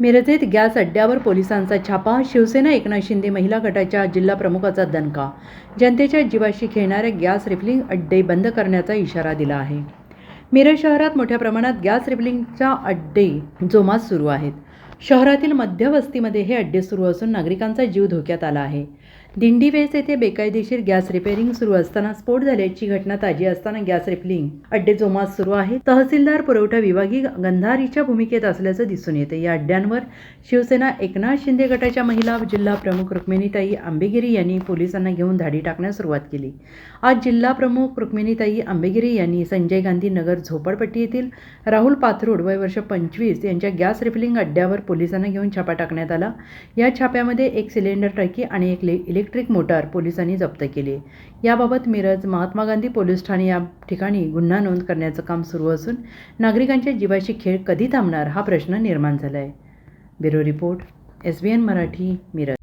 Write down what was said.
मिरजेत gas अड्ड्यावर पोलिसांचा छापा शिवसेना एकनाथ शिंदे महिला गटाच्या जिल्हा प्रमुखाचा दणका. जनतेच्या जीवाशी खेळणाऱ्या गॅस रिफिलिंग अड्डे बंद करण्याचा इशारा दिला आहे. मिरज शहरात मोठ्या प्रमाणात गॅस रिफिलिंगच्या अड्डे जोमात सुरू आहेत. शहरातील मध्यवस्तीमध्ये हे अड्डे सुरू असून नागरिकांचा जीव धोक्यात आला आहे. दिंडीवेस येथे बेकायदेशीर गॅस रिपेअरिंग सुरू असताना स्फोट झाल्याची घटना ताजी असताना गॅस रिफिलिंग अड्डे जोमात सुरू आहे. तहसीलदार पुरवठा विभागी गंधारीच्या भूमिकेत असल्याचं दिसून येते. या अड्ड्यांवर शिवसेना एकनाथ शिंदे गटाच्या महिला जिल्हा प्रमुख रुक्मिणीताई आंबेगिरी यांनी पोलिसांना घेऊन धाडी टाकण्यास सुरुवात केली. आज जिल्हा प्रमुख रुक्मिणीताई आंबेगिरी यांनी संजय गांधी नगर झोपडपट्टी येथील राहुल पाथरोड वय वर्ष पंचवीस यांच्या गॅस रिफिलिंग अड्ड्यावर पोलिसांना घेऊन छापा टाकण्यात आला. या छाप्यामध्ये एक सिलेंडर टाकी आणि एक ले इलेक्ट्रिक मोटार पोलिसांनी जप्त केली. याबाबत मिरज महात्मा गांधी पोलीस ठाणे या ठिकाणी गुन्हा नोंद करण्याचं काम सुरू असून नागरिकांच्या जीवाशी खेळ कधी थांबणार हा प्रश्न निर्माण झाला आहे bureau report S B N Marathi Miraj.